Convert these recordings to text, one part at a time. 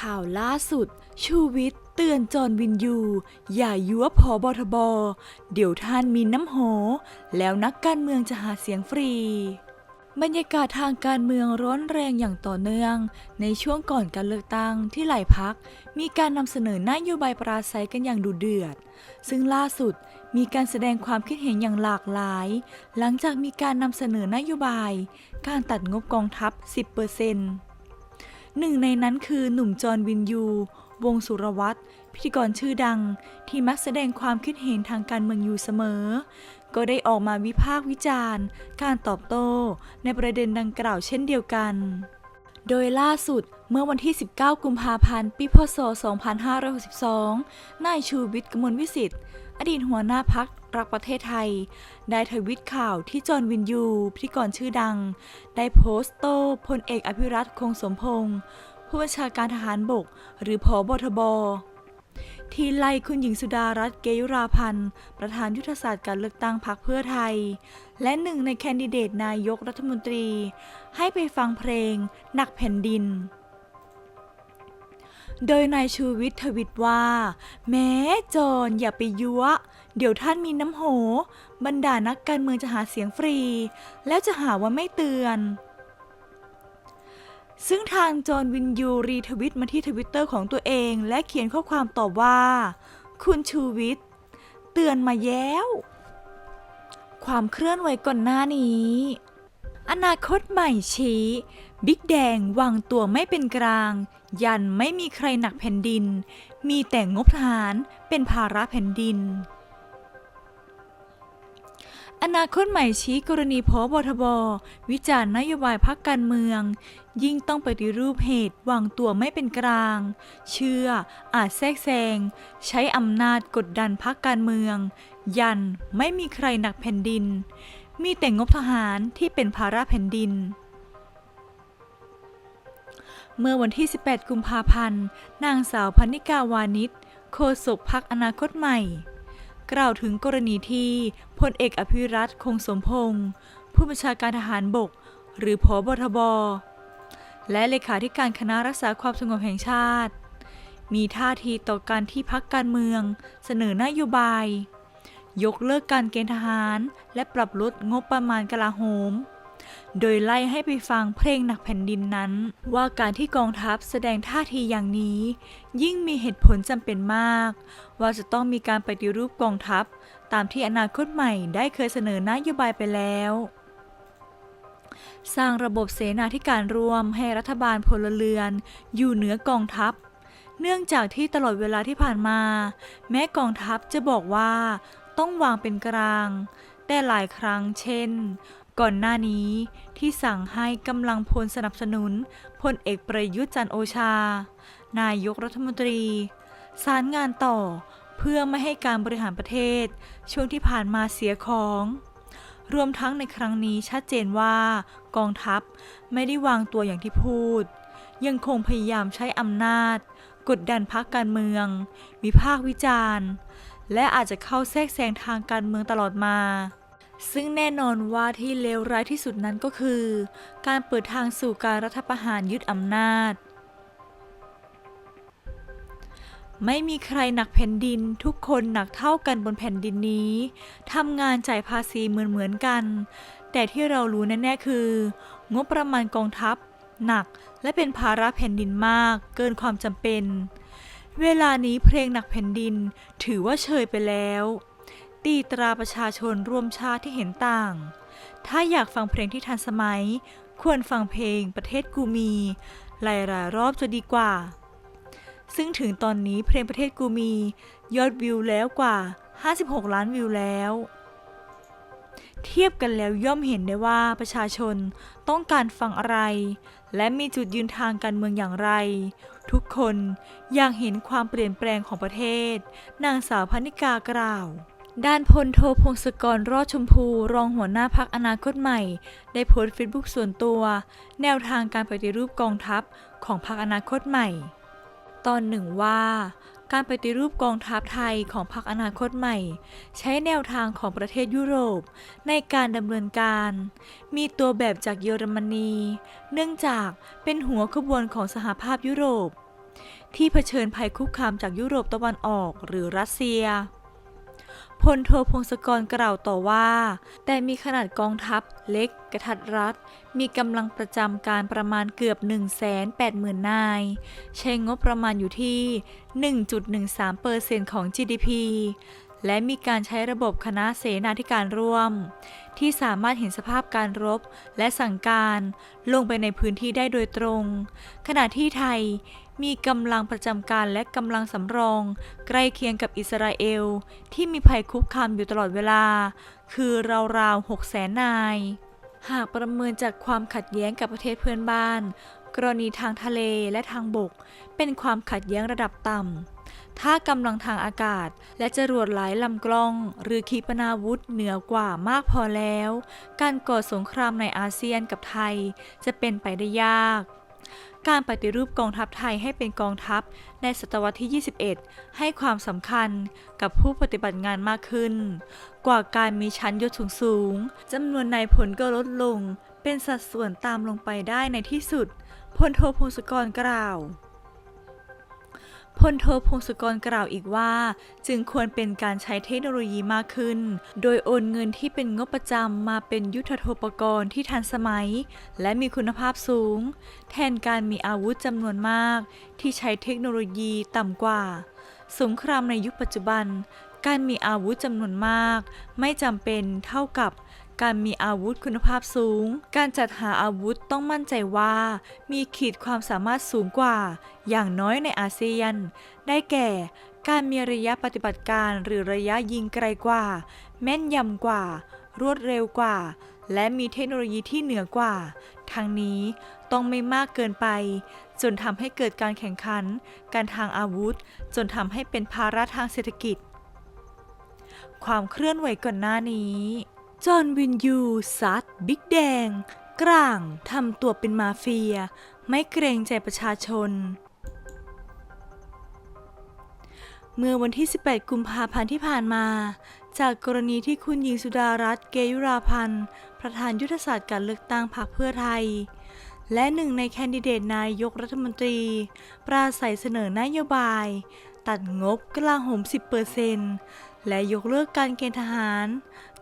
ข่าวล่าสุด ชูวิทย์เตือนจอห์นวินยู อย่ายั่วพอบทบเดี๋ยวท่านมีน้ำโห แล้วนักการเมืองจะหาเสียงฟรี บรรยากาศทางการเมืองร้อนแรงอย่างต่อเนื่อง ในช่วงก่อนการเลือกตั้งที่หลายพัก มีการนำเสนอนโยบายปราศัยกันอย่างดุเดือด ซึ่งล่าสุดมีการแสดงความคิดเห็นอย่างหลากหลาย หลังจากมีการนำเสนอนโยบาย การตัดงบกองทัพ 10% หนึ่งในนั้นคือหนุ่มจอห์นวินยู วงสุรวัตรพิธีกรชื่อดัง ที่มักแสดงความคิดเห็นทางการเมืองอยู่เสมอ ก็ได้ออกมาวิพากษ์วิจารณ์ การตอบโต้ในประเด็นดังกล่าวเช่นเดียวกัน โดยล่าสุดเมื่อวันที่ 19 กุมภาพันธ์ ปีพศ 2562 นายชูวิทย์กมลวิสิทธิ์ อดีตหัวหน้าพัก รักประเทศไทย ได้ทวิตข่าวที่จอห์นวินยู พิธีกรชื่อดัง ได้โพสต์โต้พลเอกอภิรัตคงสมพงศ์ผู้บัญชาการทหารบก หรือพอบทบที่ไล่คุณหญิงสุดารัตน์เกยุราพันธ์ ประธานยุทธศาสตร์การเลือกตั้งพรรคเพื่อไทย และหนึ่งในแคนดิเดตนายกรัฐมนตรี ให้ไปฟังเพลงหนักแผ่นดิน โดยนายชูวิทย์ทวิตว่า แม้จอนอย่าไปยั่ว เดี๋ยวท่านมีน้ำโห บรรดานักการเมืองจะหาเสียงฟรี แล้วจะหาว่าไม่เตือน ซึ่งทางจอห์นวินยูรีทวิตมาที่ทวิตเตอร์ของตัวเองและเขียนข้อความตอบว่า คุณชูวิทย์เตือนมาแย้ว ความเคลื่อนไหวก่อนหน้านี้ อนาคตใหม่ชี้ บิ๊กแดงวางตัวไม่เป็นกลาง ยันไม่มีใครหนักแผ่นดิน มีแต่งบทหารเป็นภาระแผ่นดิน อนาคตใหม่ชี้กรณีพบทบ วิจารณ์นโยบายพักการเมือง ยิ่งต้องปฏิรูปเหตุวางตัวไม่เป็นกลาง เชื่อ อาจแทรกแซง ใช้อำนาจกดดันพักการเมือง ยันไม่มีใครหนักแผ่นดิน มีแต่งบทหารที่เป็นภาระแผ่นดินเมื่อวันที่ 18 กุมภาพันธ์ นางสาวพันิกาวานิช โฆษกพักอนาคตใหม่ กล่าวถึงกรณีที่พลเอกอภิรัตคงสมพงศ์ผู้บัญชาการทหารบก หรือพบทบ และเลขาธิการคณะรักษาความสงบแห่งชาติ มีท่าทีต่อการที่พักการเมือง เสนอนโยบาย ยกเลิกการเกณฑ์ทหาร และปรับลดงบประมาณกลาโหม โดยไล่ให้ไปฟังเพลงหนักแผ่นดินนั้น ว่าการที่กองทัพแสดงท่าทีอย่างนี้ ยิ่งมีเหตุผลจำเป็นมาก ว่าจะต้องมีการปฏิรูปกองทัพ ตามที่อนาคตใหม่ได้เคยเสนอนโยบายไปแล้วสร้างระบบเสนาธิการรวมให้รัฐบาลพลเรือน อยู่เหนือกองทัพ เนื่องจากที่ตลอดเวลาที่ผ่านมา แม้กองทัพจะบอกว่า ต้องวางเป็นกลาง แต่หลายครั้งเช่น ก่อนหน้านี้ที่สั่งให้กำลังพลสนับสนุนพลเอกประยุทธ์จันโอชา นายกรัฐมนตรี สารงานต่อเพื่อไม่ให้การบริหารประเทศ ช่วงที่ผ่านมาเสียของ รวมทั้งในครั้งนี้ชัดเจนว่ากองทัพไม่ได้วางตัวอย่างที่พูด ยังคงพยายามใช้อำนาจ กดดันพักการเมือง วิพากษ์วิจารณ์ และอาจจะเข้าแทรกแซงทางการเมืองตลอดมา ซึ่งแน่นอนว่าที่เลวร้ายที่สุดนั้นก็คือ การเปิดทางสู่การรัฐประหารยึดอำนาจ ไม่มีใครหนักแผ่นดินทุกคนหนักเท่ากันบนแผ่นดินนี้ทำงานจ่ายภาษีเหมือนเหมือนกัน แต่ที่เรารู้แน่ๆคือ งบประมาณกองทัพ หนักและเป็นภาระแผ่นดินมากเกินความจำเป็น เวลานี้เพลงหนักแผ่นดินถือว่าเชยไปแล้ว ตีตราประชาชนร่วมชาติที่เห็นต่าง ถ้าอยากฟังเพลงที่ทันสมัย ควรฟังเพลงประเทศกูมีหลายๆรอบจะดีกว่า ซึ่งถึงตอนนี้เพลงประเทศกูมียอดวิวแล้วกว่า 56 ล้านวิวแล้ว เทียบกันแล้วย่อมเห็นได้ว่าประชาชนต้องการฟังอะไร และมีจุดยืนทางการเมืองอย่างไร ทุกคนอยากเห็นความเปลี่ยนแปลงของประเทศ นางสาวพนิกากล่าว ด้านพลโทพงศกรรอดชมพูรองหัวหน้าพักอนาคตใหม่ ได้โพสต์เฟซบุ๊กส่วนตัว แนวทางการปฏิรูปกองทัพของพักอนาคตใหม่ ตอนหนึ่งว่า การปฏิรูปกองทัพไทยของพรรคอนาคตใหม่ ใช้แนวทางของประเทศยุโรปในการดำเนินการ มีตัวแบบจากเยอรมนี เนื่องจากเป็นหัวขบวนของสหภาพยุโรป ที่เผชิญภัยคุกคามจากยุโรปตะวันออกหรือรัสเซีย พลโทพงศกรกล่าวต่อว่า แต่มีขนาดกองทัพเล็กกระทัดรัด มีกำลังประจำการประมาณเกือบ 180,000 นาย ใช้งบประมาณอยู่ที่ 1.13%ของ GDP และมีการใช้ระบบคณะเสนาธิการร่วม ที่สามารถเห็นสภาพการรบและสั่งการลงไปในพื้นที่ได้โดยตรง ขณะที่ไทยมีกำลังประจำการและกำลังสำรอง ใกล้เคียงกับอิสราเอล ที่มีภัยคุกคามอยู่ตลอดเวลา คือราวๆ6แสนนาย หากประเมินจากความขัดแย้งกับประเทศเพื่อนบ้าน กรณีทางทะเลและทางบก เป็นความขัดแย้งระดับต่ำ ถ้ากำลังทางอากาศ และจรวดหลายลำกล้อง หรือขีปนาวุธเหนือกว่ามากพอแล้ว การก่อสงครามในอาเซียนกับไทยจะเป็นไปได้ยากการปฏิรูปกองทัพไทยให้เป็นกองทัพในศตวรรษที่ 21 ให้ความสำคัญกับผู้ปฏิบัติงานมากขึ้น กว่าการมีชั้นยศสูงๆจำนวนนายพลก็ลดลง เป็นสัดส่วนตามลงไปได้ในที่สุด พลโทพงศกรกล่าว พลโทพงศกรกล่าวอีกว่า จึงควรเป็นการใช้เทคโนโลยีมากขึ้น โดยโอนเงินที่เป็นงบประจำมาเป็นยุทธโภปกรณ์ที่ทันสมัย และมีคุณภาพสูง แทนการมีอาวุธจำนวนมาก ที่ใช้เทคโนโลยีต่ำกว่า สงครามในยุคปัจจุบัน การมีอาวุธจำนวนมาก ไม่จำเป็นเท่ากับ การมีอาวุธคุณภาพสูง การจัดหาอาวุธต้องมั่นใจว่า มีขีดความสามารถสูงกว่า อย่างน้อยในอาเซียน ได้แก่ การมีระยะปฏิบัติการหรือระยะยิงไกลกว่า แม่นยำกว่า รวดเร็วกว่า และมีเทคโนโลยีที่เหนือกว่า ทั้งนี้ต้องไม่มากเกินไป จนทำให้เกิดการแข่งขัน การทางอาวุธ จนทำให้เป็นภาระทางเศรษฐกิจ ความเคลื่อนไหวก่อนหน้านี้ จอห์นวินยูซัดบิ๊กแดง กลางทำตัวเป็นมาเฟีย ไม่เกรงใจประชาชน เมื่อวันที่ 18 กุมภาพันธ์ที่ผ่านมา จากกรณีที่คุณหญิงสุดารัตน์เกยุราพันธ์ ประธานยุทธศาสตร์การเลือกตั้งพรรคเพื่อไทย และหนึ่งในแคนดิเดตนายกรัฐมนตรี ปราศัยเสนอนโยบาย ตัดงบกลาโหม10%และยกเลิกการเกณฑ์ทหาร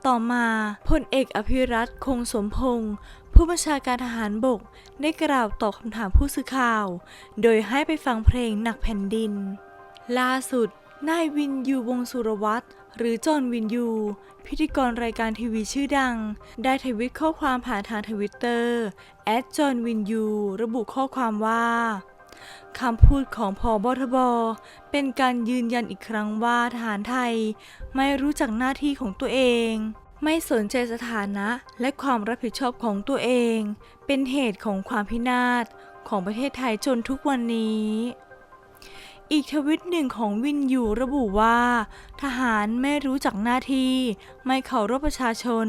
ต่อมาพลเอกอภิรัตคงสมพงศ์ผู้บัญชาการทหารบกได้กล่าวตอบคำถามผู้สื่อข่าว โดยให้ไปฟังเพลงหนักแผ่นดิน ล่าสุด นายวินยูวงสุรวัตรหรือจอห์นวินยู พิธีกรรายการทีวีชื่อดัง ได้ทวิตข้อความผ่านทางทวิตเตอร์แอดจอห์นวินยูระบุข้อความว่า คำพูดของพอบทบเป็นการยืนยันอีกครั้งว่าทหารไทย ไม่รู้จักหน้าที่ของตัวเอง ไม่สนใจสถานะและความรับผิดชอบของตัวเอง เป็นเหตุของความพินาศของประเทศไทยจนทุกวันนี้ อีกทวิตหนึ่งของวินยูระบุว่า ทหารไม่รู้จักหน้าที่ ไม่เคารพประชาชน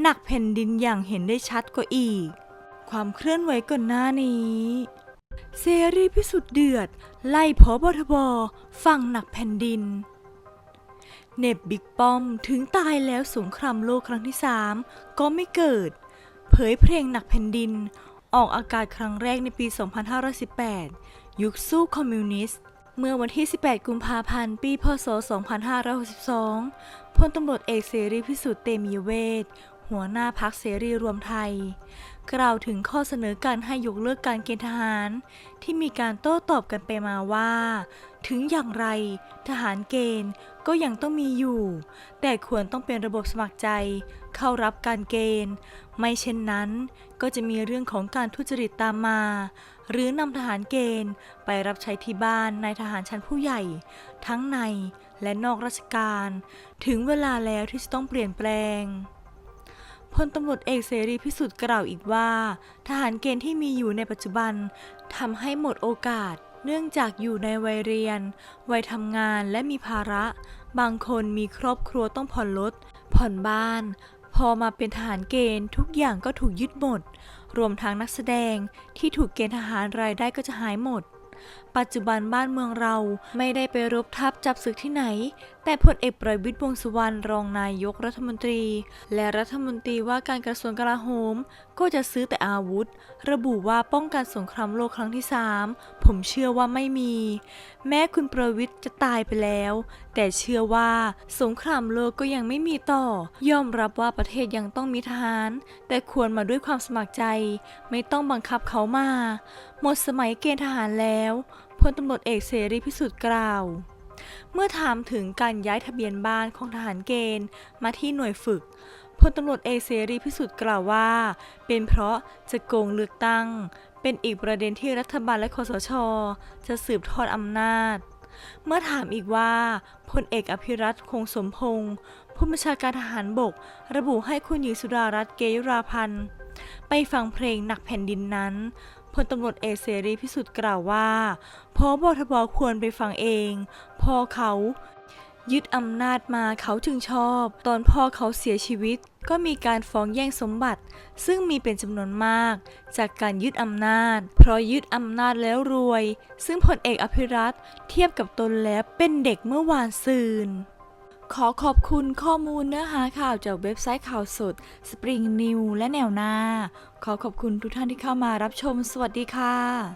หนักแผ่นดินอย่างเห็นได้ชัดกว่าอีก ความเคลื่อนไหวก่อนหน้านี้ เสรีพิสุทธิ์เดือด ไล่พอบทบฝั่งหนักแผ่นดิน เน็บบิ๊กป้อมถึงตายแล้วสงครามโลกครั้งที่3ก็ไม่เกิด เผยเพลงหนักแผ่นดิน ออกอากาศครั้งแรกในปี 2518 ยุคสู้คอมมิวนิสต์ เมื่อวันที่ 18 กุมภาพันธ์ ปีพศ 2562 พลตำรวจเอกเสรีพิสุทธิ์เตมียเวทหัวหน้าพักเสรีรวมไทย กล่าวถึงข้อเสนอการให้ยกเลิกการเกณฑ์ทหาร ที่มีการโต้ตอบกันไปมาว่า ถึงอย่างไรทหารเกณฑ์ก็ยังต้องมีอยู่ แต่ควรต้องเป็นระบบสมัครใจ เข้ารับการเกณฑ์ ไม่เช่นนั้น ก็จะมีเรื่องของการทุจริตตามมา หรือนำทหารเกณฑ์ไปรับใช้ที่บ้านนายทหารชั้นผู้ใหญ่ ทั้งในและนอกราชการ ถึงเวลาแล้วที่จะต้องเปลี่ยนแปลง พลตำรวจเอกเสรีพิสุทธิ์กล่าวอีกว่า ทหารเกณฑ์ที่มีอยู่ในปัจจุบันทำให้หมดโอกาส เนื่องจากอยู่ในวัยเรียน วัยทำงานและมีภาระ บางคนมีครอบครัวต้องผ่อนรถผ่อนบ้าน พอมาเป็นทหารเกณฑ์ทุกอย่างก็ถูกยึดหมด รวมทั้งนักแสดงที่ถูกเกณฑ์ทหารรายได้ก็จะหายหมดปัจจุบันบ้านเมืองเราไม่ได้ไปรบทับจับศึกที่ไหน แต่พลเอกประวิตยวงษ์สุวรรณรองนายกรัฐมนตรี และรัฐมนตรีว่าการกระทรวงกลาโหม ก็จะซื้อแต่อาวุธ ระบุว่าป้องกันสงครามโลกครั้งที่ 3 ผมเชื่อว่าไม่มี แม้คุณประวิตยจะตายไปแล้ว แต่เชื่อว่าสงครามโลกก็ยังไม่มีต่อ ยอมรับว่าประเทศยังต้องมีทหาร แต่ควรมาด้วยความสมัครใจ ไม่ต้องบังคับเขามา หมดสมัยเกณฑ์ทหารแล้วพลตำรวจเอกเสรีพิสุทธิ์กล่าว เมื่อถามถึงการย้ายทะเบียนบ้านของทหารเกณฑ์มาที่หน่วยฝึกพลตำรวจเอกเสรีพิสุทธิ์กล่าวว่า เป็นเพราะจะโกงเลือกตั้ง เป็นอีกประเด็นที่รัฐบาลและคอสช จะสืบทอดอำนาจ เมื่อถามอีกว่าพลเอกอภิรัตคงสมพงศ์ผู้บัญชาการทหารบก ระบุให้คุณหญิงสุดารัตน์เกยุราพันธ์ไปฟังเพลงหนักแผ่นดินนั้น ลตำรวจเอกเสรีพิสุทธิ์กล่าวว่าพบทบควรไปฟังเอง พอเขายึดอำนาจมาเขาจึงชอบ ตอนพ่อเขาเสียชีวิต ก็มีการฟ้องแย่งสมบัติ ซึ่งมีเป็นจำนวนมาก จากการยึดอำนาจ เพราะยึดอำนาจแล้วรวย ซึ่งพลเอกอภิรัตเทียบกับตนแล้วเป็นเด็กเมื่อวานซืน ขอขอบคุณข้อมูลเนื้อหาข่าวจากเว็บไซต์ข่าวสด Spring New และแนวหน้า ขอขอบคุณทุกท่านที่เข้ามารับชม สวัสดีค่ะ